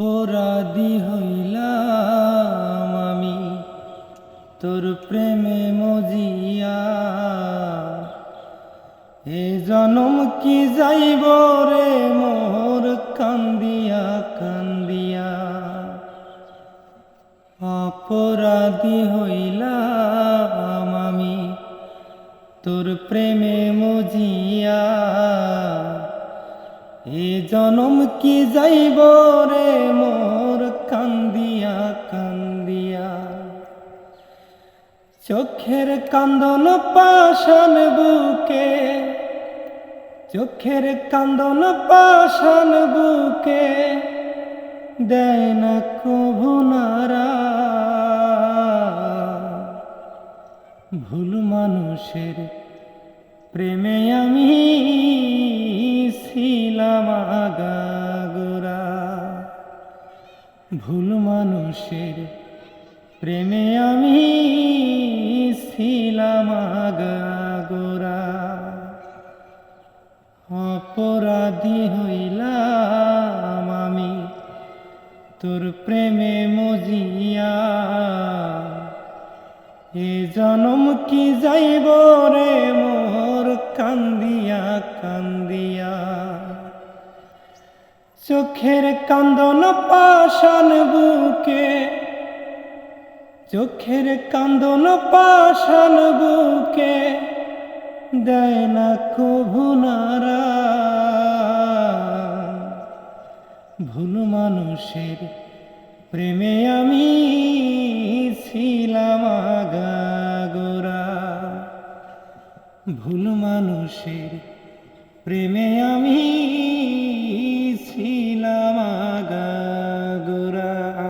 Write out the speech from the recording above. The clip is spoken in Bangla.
অপরাধী হইলাম আমি। তোর প্রেমে মজিয়া। এ জনম কি যাইব রে মোর কান্দিয়া কান্দিয়া। অপরাধী হইলাম আমি। তোর প্রেমে মজিয়া। এ জনম কি যাইব রে মোর কান্দিয়া কান্দিয়া? চোখের কান্দন পাশান বুকে, চোখের কান্দন পাশান বুকে, দেয় না কভু নারা। ভুল মানুষের প্রেমে আমি ছিলাম আগাগোড়া ভুল মানুষের প্রেমে আমি ছিলাম আগাগোড়া অপরাধী হইলাম আমি তোর প্রেমে মজিয়া। এ জনম কি যাইব রে মোর কান্দিয়া কান্দিয়া? চোখের কান্দন পাশান বুকে, চোখের কান্দন পাশান বুকে, দেয় না কভু নারা। ভুল মানুষের প্রেমে আমি ছিলাম আগাগোড়া। ভুল মানুষের প্রেমে আমি